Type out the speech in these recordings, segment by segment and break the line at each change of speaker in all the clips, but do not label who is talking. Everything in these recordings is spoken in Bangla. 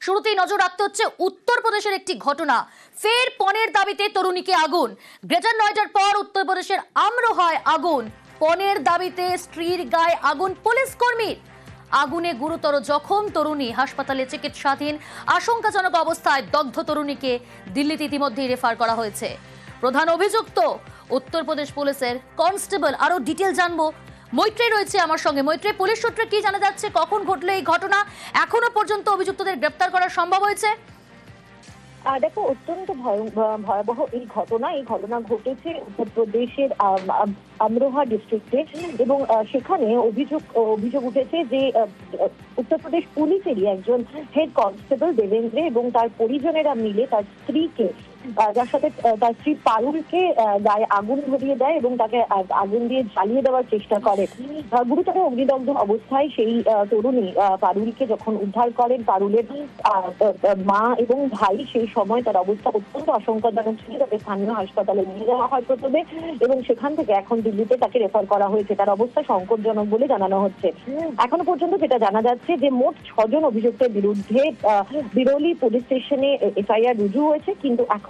শুরুতেই নজর রাখতে হচ্ছে উত্তরপ্রদেশের একটি ঘটনা। ফের পণের দাবিতে তরুণীকে আগুন। গ্রেটার নয়টার পর উত্তরপ্রদেশের আমরোহায় আগুন। পণের দাবিতে স্ত্রীর গায়ে আগুন পুলিশ কর্মীর। আগুনে গুরুতর জখম তরুণী। হাসপাতালে চিকিৎসাধীন আশঙ্কাজনক অবস্থায় দগ্ধ তরুণীকে দিল্লিতে ইতিমধ্যেই রেফার করা হয়েছে। প্রধান অভিযুক্ত উত্তরপ্রদেশ পুলিশের কনস্টেবল। আরও ডিটেল জানব মৈত্রী রয়েছে আমার সঙ্গে। মৈত্রী পুলিশ সূত্রে কি জানা যাচ্ছে? কখন ঘটলো এই ঘটনা? এখনও পর্যন্ত অভিযুক্তদের গ্রেপ্তার করা সম্ভব হয়েছে?
দেখো অত্যন্ত ভয়- ভয়াবহ এই ঘটনা। এই ঘটনা ঘটেছে উত্তরপ্রদেশের আম, আম, আমরোহা ডিস্ট্রিক্টে এবং সেখানে অভিযোগ অভিযোগ উঠেছে যে উত্তরপ্রদেশ পুলিশেরই একজন হেড কনস্টেবল দেবেন্দ্রে এবং তার পরিজনেরা মিলে তার স্ত্রীকে যার সাথে তার স্ত্রী পারুলকে গায়ে আগুন ধরিয়ে দেয় এবং তাকে আগুন দিয়ে জ্বালিয়ে দেওয়ার চেষ্টা করে। গুরুতর অগ্নিদগ্ধ অবস্থায় সেই তরুণী পারুলকে যখন উদ্ধার করেন, পারুলের মা এবং ভাই সেই সময় তার অবস্থা অত্যন্ত আশঙ্কাজনক ছিল। তাকে স্থানীয় হাসপাতালে নিয়ে যাওয়া হয় প্রথমে এবং সেখান থেকে এখন দিল্লিতে তাকে রেফার করা হয়েছে। তার অবস্থা সংকটজনক বলে জানানো হচ্ছে। এখনও পর্যন্ত যেটা জানা যাচ্ছে যে মোট ছজন অভিযুক্তের বিরুদ্ধে বিরোলি পুলিশ স্টেশনে এফআইআর রুজু হয়েছে। কিন্তু এখনও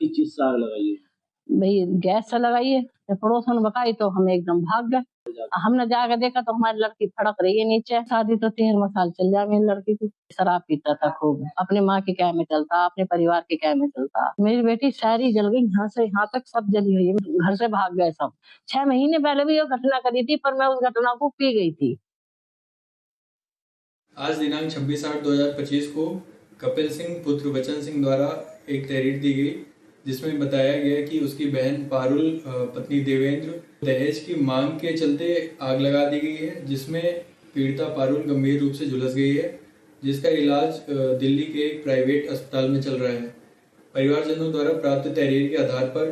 किस चीज़ से आग लगाई है
भाई गैस से लगाइए तो पड़ोसन बकाई तो हम एकदम भाग गए। हमने जाकर देखा तो हमारी लड़की फड़क रही है नीचे। शादी तो तेरह साल चल जाए मेरी लड़की की। शराब पीता था खूब। अपनी माँ के क्या में चलता अपने परिवार के क्या में चलता। मेरी बेटी सारी जल गई यहाँ से यहाँ तक सब जली हुई घर से भाग गए सब। छह महीने पहले भी ये घटना करी थी पर मैं उस घटना को पी गई थी।
आज दिनांक 26 आठ 2025 को कपिल सिंह पुत्र वचन सिंह द्वारा एक तहरीर दी गई। जिसमें बताया गया कि उसकी बहन पारुल अ, पत्नी देवेंद्र दहेज की मांग के चलते आग लगा दी गई है जिसमें पीड़िता पारुल गंभीर रूप से झुलस गई है जिसका इलाज अ, दिल्ली के एक प्राइवेट अस्पताल में चल रहा है परिवारजनों द्वारा प्राप्त तहरीर के आधार पर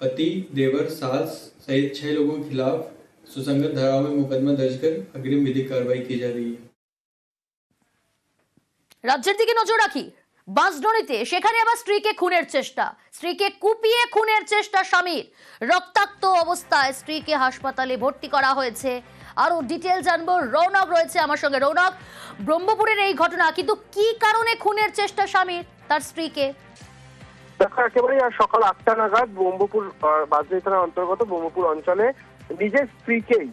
पति देवर सास सहित छह लोगों के खिलाफ सुसंगत धाराओं में मुकदमा दर्ज कर अग्रिम विधिक कार्रवाई की जा रही है
রাজ্যের দিকে নজর রাখি বাঁশডোনিতে সেখানে আবার স্ত্রীকে খুনের চেষ্টা। স্ত্রীকে কুপিয়ে খুনের চেষ্টা স্বামীর। রক্তাক্ত অবস্থায় স্ত্রীকে হাসপাতালে ভর্তি করা হয়েছে। আরও ডিটেল জানব। রৌনক রয়েছে আমার সঙ্গে। রৌনক, ব্রহ্মপুরের এই ঘটনা, কিন্তু কি কারণে খুনের চেষ্টা স্বামীর, তার স্ত্রীকে?
দেখো একেবারে সকাল আটটা নাগাদ ব্রহ্মপুর বাজনী থানার অন্তর্গত ব্রহ্মপুর অঞ্চলে নিজের স্ত্রীকেই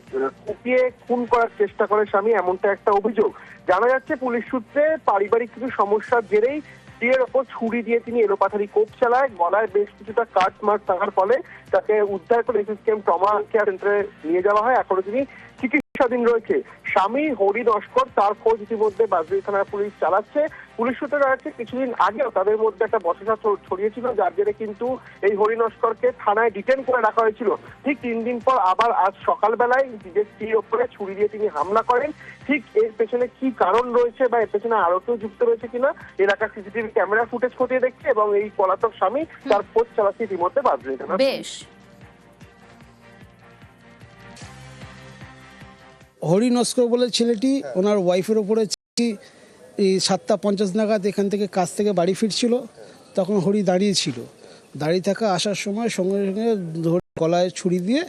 কুপিয়ে খুন করার চেষ্টা করে স্বামী, এমনটা একটা অভিযোগ। জানা যাচ্ছে পুলিশ সূত্রে পারিবারিক কিছু সমস্যার জেরেই স্ত্রীর ওপর ছুরি দিয়ে তিনি এলোপাথারি কোপ চালায়। গলায় বেশ কিছুটা কাট মার থাকার ফলে তাকে উদ্ধার করে এসএসকেএম ট্রমা কেয়ার সেন্টারে নিয়ে যাওয়া হয়। এখনও তিনি চিকিৎসাধীন রয়েছে। স্বামী হরি নস্কর তার খোঁজ ইতিমধ্যে বাজরি থানার পুলিশ চালাচ্ছে। পুলিশ সূত্রে যাচ্ছে কিছুদিন আগেও তাদের মধ্যে একটা বচসা ছড়িয়েছিল যার জেরে কিন্তু এই হরি নস্করকে থানায় ডিটেন করে রাখা হয়েছিল। ঠিক তিন দিন পর আবার আজ সকালবেলায় নিজের স্ত্রীর ওপরে ছুরি দিয়ে তিনি হামলা করেন। ঠিক এর পেছনে কি কারণ রয়েছে বা এর পেছনে আরও কেউ যুক্ত রয়েছে কিনা এলাকার সিসিটিভি ক্যামেরা ফুটেজ খতিয়ে দেখছে এবং এই পলাতক স্বামী তার খোঁজ চালাচ্ছে ইতিমধ্যে থানা
বেশ।
হরি নস্কর বলে ছেলেটি ওনার ওয়াইফের ওপরে এই সাতটা পঞ্চাশ নাগাদ এখান থেকে কাজ থেকে বাড়ি ফিরছিল, তখন হরি দাঁড়িয়ে ছিল। দাঁড়িয়ে থাকা আসার সময় সঙ্গে সঙ্গে ধরে গলায় ছুরি দিয়ে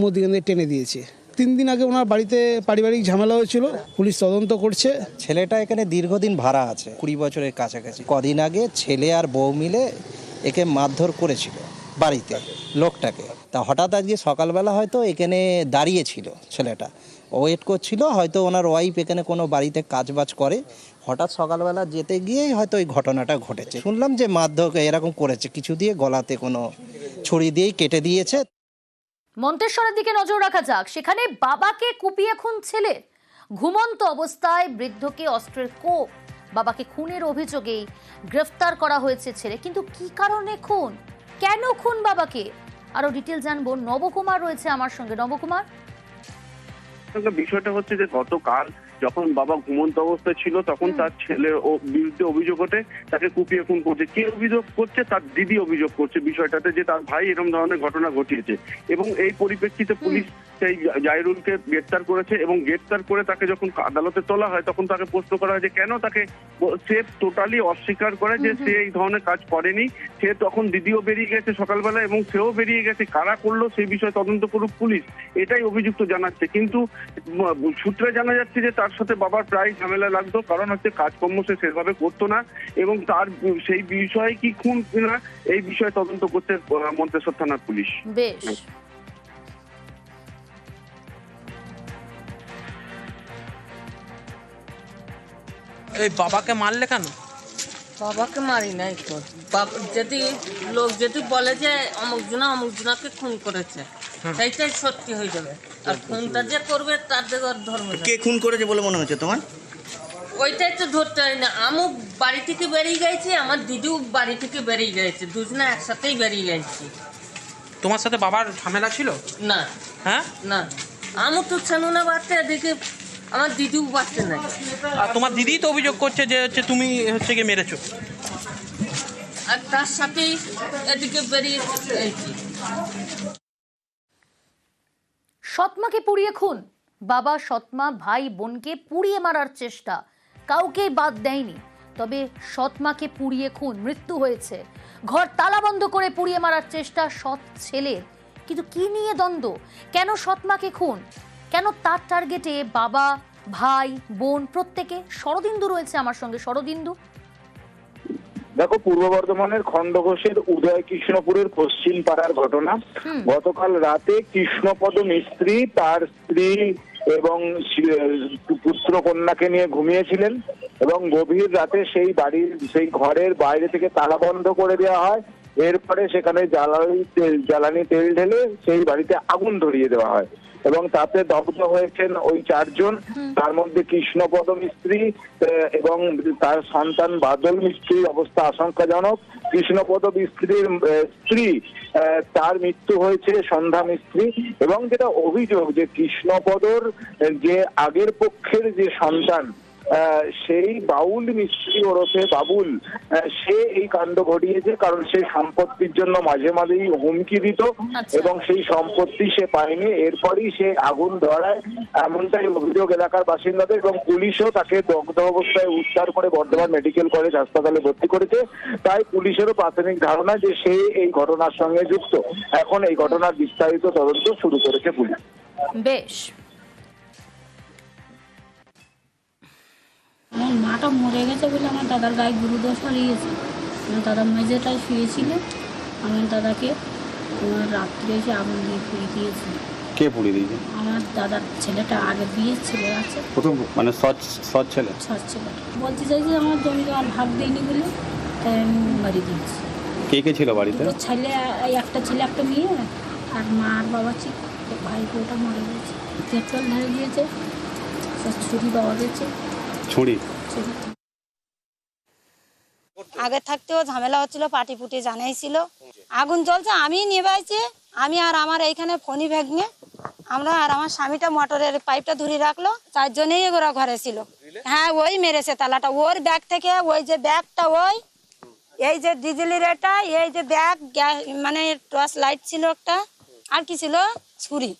মধ্যখান টেনে দিয়েছে। তিন দিন আগে ওনার বাড়িতে পারিবারিক ঝামেলা হয়েছিল, পুলিশ তদন্ত করছে।
ছেলেটা এখানে দীর্ঘদিন ভাড়া আছে, কুড়ি বছরের কাছাকাছি। কদিন আগে ছেলে আর বউ মিলে একে মারধর করেছিল বাড়িতে, লোকটাকে। তা হঠাৎ আজকে সকালবেলা হয়তো এখানে দাঁড়িয়েছিল ছেলেটা। ওয়েট করছিল, হয়তো ওনার ওয়াইফ এখানে কোনো বাড়িতে কাজ বাজ করে। হঠাৎ সকালবেলা যেতে গিয়েই হয়তো এই ঘটনাটা ঘটেছে। শুনলাম যে মারধর এরকম করেছে, কিছু দিয়ে গলাতে কোনো ছুরি দিয়েই কেটে দিয়েছে।
মন্তেশ্বরের দিকে নজর রাখা যাক, সেখানে বাবাকে কুপিয়ে খুন ছেলে। ঘুমন্ত অবস্থায় বৃদ্ধকে অস্ত্রের কোপ, বাবাকে খুনের অভিযোগেই গ্রেফতার করা হয়েছে ছেলে। কিন্তু কি কারণে খুন? কেন খুন বাবাকে? আরও ডিটেল জানব। নবকুমার রয়েছে আমার সঙ্গে। নবকুমার?
বিষয়টা হচ্ছে যে গতকাল
যখন বাবা ঘুমন্ত অবস্থায় ছিল তখন তার ছেলের ও- বিরুদ্ধে অভিযোগ ওঠে তাকে কুপিয়ে খুন করছে। কে অভিযোগ করছে? তার দিদি অভিযোগ করছে বিষয়টাতে যে তার ভাই এরকম ধরনের ঘটনা ঘটিয়েছে। এবং এই পরিপ্রেক্ষিতে পুলিশ সেই জাইরুলকে গ্রেপ্তার করেছে এবং গ্রেপ্তার করে তাকে যখন আদালতে তোলা হয় তখন তাকে প্রশ্ন করা হয় যে কেন তাকে সে টোটালি অস্বীকার করে যে সে এই ধরনের কাজ করেনি? সে তখন দিদিও বেরিয়ে গেছে সকালবেলা এবং সেও বেরিয়ে গেছে। কারা করল সেই বিষয়ে তদন্ত করুক পুলিশ। এটাই অভিযুক্ত জানাচ্ছে। কিন্তু সূত্রে জানা যাচ্ছে যে তার সাথে বাবার প্রায় ঝামেলা লাগতো কারণ হচ্ছে কাজকর্ম সে সেভাবে করতো না এবং তার সেই বিষয়ে কি খুন কিনা এই বিষয়ে তদন্ত করতে মন্তেশ্বর থানার পুলিশ।
বেশ।
এই বাবাকে মারলে কেন?
বাবাকে মারি নাই তো। যদি লোক যদি বলে যে অমুক জনা অমুক জনাকে খুন করেছে। সেইটাই সত্যি হয়ে যাবে। আর খুনটা যে করবে তার দেওয়ার ধর্ম
কে খুন করেছে বলে মনে হচ্ছে তোমার?
ওইটাই তো ধরতে হয় না। আমু বাড়ি থেকে বেরিয়ে গেছে আমার দিদিও বাড়ি থেকে বেরিয়ে গেছে। দুজনে একসাথেই বেরিয়ে গেছি।
তোমার সাথে বাবার ঝামেলা ছিল?
না।
হ্যাঁ?
না। আমু তো ছানু না বাড়তে এদিকে আমার দিদিও বাড়তে নাই।
আর তোমার দিদি তো অভিযোগ করছে যে হচ্ছে তুমি হচ্ছে গিয়ে মেরেছো।
আর তার সাথেই এদিকে বেরিয়ে গেছি
সৎমাকে পুড়িয়ে খুন। বাবা সৎমা ভাই বোনকে পুড়িয়ে মারার চেষ্টা। কাউকে বাদ দেয়নি। তবে সৎমাকে পুড়িয়ে খুন, মৃত্যু হয়েছে। ঘর তালা বন্ধ করে পুড়িয়ে মারার চেষ্টা সৎ ছেলের কিন্তু কি নিয়ে দ্বন্দ্ব? কেন সৎমাকে খুন? কেন তার টার্গেটে বাবা, ভাই, বোন প্রত্যেকে শরদিন্দু রয়েছে আমার সঙ্গে? শরদিন্দু?
দেখো পূর্ব বর্ধমানের খণ্ডঘোষের উদয় কৃষ্ণপুরের পশ্চিম পাড়ার ঘটনা। গতকাল রাতে কৃষ্ণপদ মিস্ত্রি তার স্ত্রী এবং পুত্র কন্যাকে নিয়ে ঘুমিয়েছিলেন এবং গভীর রাতে সেই বাড়ির সেই ঘরের বাইরে থেকে তালা বন্ধ করে দেওয়া হয়। এরপরে সেখানে জ্বালানি তেল জ্বালানি তেল ঢেলে সেই বাড়িতে আগুন ধরিয়ে দেওয়া হয়। এবং তাতে দগ্ধ হয়েছেন ওই চারজন। তার মধ্যে কৃষ্ণপদ মিস্ত্রি এবং তার সন্তান বাদল মিস্ত্রির অবস্থা আশঙ্কাজনক। কৃষ্ণপদ মিস্ত্রির স্ত্রী তার মৃত্যু হয়েছে সন্ধ্যা মিস্ত্রি। এবং যেটা অভিযোগ যে কৃষ্ণপদর যে আগের পক্ষের যে সন্তান সেই বাউল মিস্ত্রি ওরফে বাবুল। সে এই কাণ্ড ঘটিয়েছে কারণ সে সম্পত্তির জন্য মাঝে মাঝেই হুমকি দিত
আচ্ছা।
এবং সেই সম্পত্তি সে পায়নি। এরপরই সে আগুন ধরায় এমনটাই অভিযোগ এলাকার বাসিন্দাদের এবং পুলিশও তাকে দগ্ধ অবস্থায় উদ্ধার করে বর্ধমান মেডিকেল কলেজ হাসপাতালে ভর্তি করেছে। তাই পুলিশেরও প্রাথমিক ধারণা যে সে এই ঘটনার সঙ্গে যুক্ত। এখন এই ঘটনার বিস্তারিত তদন্ত শুরু করেছে পুলিশ।
বেশ
মাটা মরে গেছে বলে আমার দাদার গায়ে গুরুদোষ হারিয়েছে। আমার দাদা মেঝেটায় শুয়েছিল আমার দাদাকে আমার রাত্রে এসে আগুন দিয়ে পুড়ে দিয়েছে।
কে পুড়িয়ে দিয়েছে?
আমার দাদার ছেলেটা আগে বিয়ে ছেলে আছে।
প্রথম মানে সৎ সৎ ছেলে?
সৎ ছেলেটা। বলতে চাই যে আমার জমি আমার ভাগ দেয়নি বলে তাই আমি মারি দিয়েছি।
কে কে ছিল বাড়িতে?
ছেলে একটা ছেলে একটা মেয়ে আর মা আর বাবা ছিল। ভাই বউটা মরে গেছে। পেট্রোল ঢেলে দিয়েছে ছুরি পাওয়া গেছে
ছুরি?
আগে থাকতেও ঝামেলা হচ্ছিল পাটি পুটি জানাইছিল আগুন জ্বলছে আমি নিবাইছি আমি আর আমার এইখানে ফণি ভেগনে আমরা আর আমার স্বামীটা মোটরের পাইপটা ধরে রাখল চারজনেই ওরা ঘরে ছিল। হ্যাঁ ওই মেরেছে তালাটা। ওর ব্যাগ থেকে ওই যে ব্যাগটা ওই এই যে ডিজেলের এটা এই যে ব্যাগ গ্যা- মানে টর্চ লাইট ছিল একটা আর কি ছিল? ছুরি।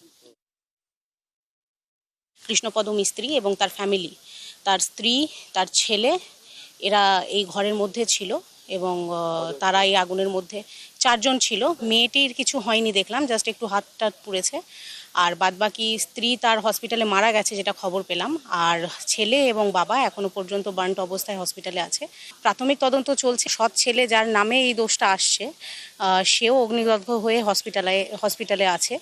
কৃষ্ণপদ মিস্ত্রি এবং তার ফ্যামিলি। তার স্ত্রী, তার ছেলে, এরা এই ঘরের মধ্যে ছিল এবং তারা এই আগুনের মধ্যে চারজন ছিল। মেয়েটির কিছু হয়নি দেখলাম জাস্ট একটু হাত টাত পুড়েছে। আর বাদবাকি স্ত্রী তার হসপিটালে মারা গেছে যেটা খবর পেলাম। আর ছেলে এবং বাবা এখনও পর্যন্ত বার্ন্ট অবস্থায় হসপিটালে আছে। প্রাথমিক তদন্ত চলছে। সৎ ছেলে যার নামে এই দোষটা আসছে সেও অগ্নিদগ্ধ হয়ে হসপিটালে হসপিটালে আছে।